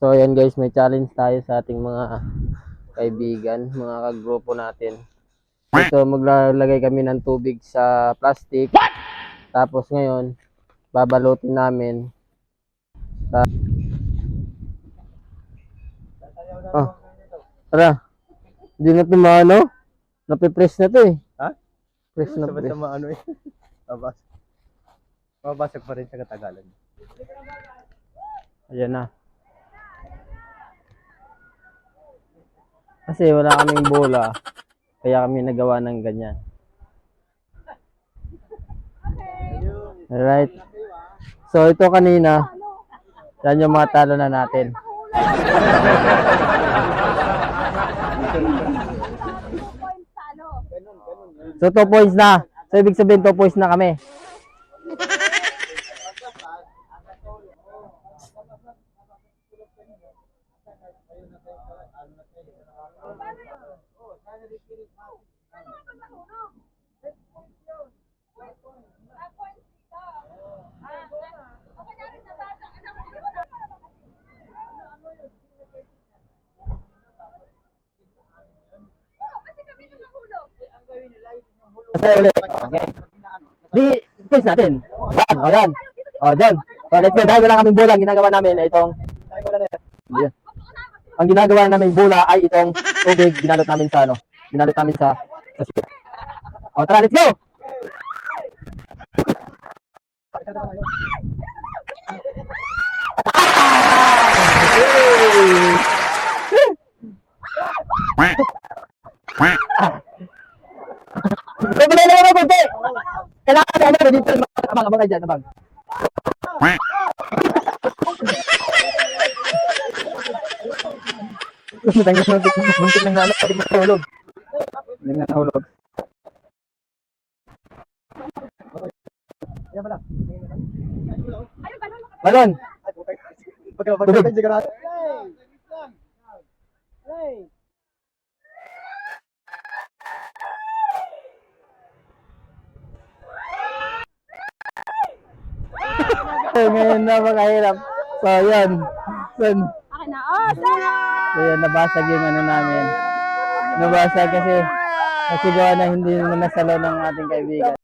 So ayan guys, may challenge tayo sa ating mga kaibigan, mga kagrupo natin. Ito maglalagay kami ng tubig sa plastic. Tapos ngayon, babalutin namin. Ta- oh, tara. Hindi na ito maano. Napipress na to eh. Ha? Press na press. Sama-sama ano eh. Mabas. Mabasag pa rin sa katagalan. Ayan na. Kasi wala kaming bola. Kaya kami nagawa ng ganyan. Alright. So ito kanina. Yan yung mga talo na natin. So 2 points na. So ibig sabihin 2 points na kami. Kasi ulit. Okay. Di, quiz natin. O yan. O, dyan. O, let's go. Dahil wala kaming bola, ginagawa namin itong... Yeah. Ang ginagawa namin bola ay itong tubig, ginalot namin sa ano. Ginalot namin sa... sa. O, tara, let's go! Pabalik na naman konti! Kailangan na ano, dito. Abang, abang kayo dyan, abang. Matanggal sa muntik, muntik ng ano, pati matulog. Hindi na nahulog. Yan pala. Balon! Pagka pagka siguro. Eh, ngayon na makahirap. So, yan. So, Akin na. Oh, so nabasag yung ano namin. Nabasag kasi kasi gawa na hindi naman nasalo ng ating kaibigan.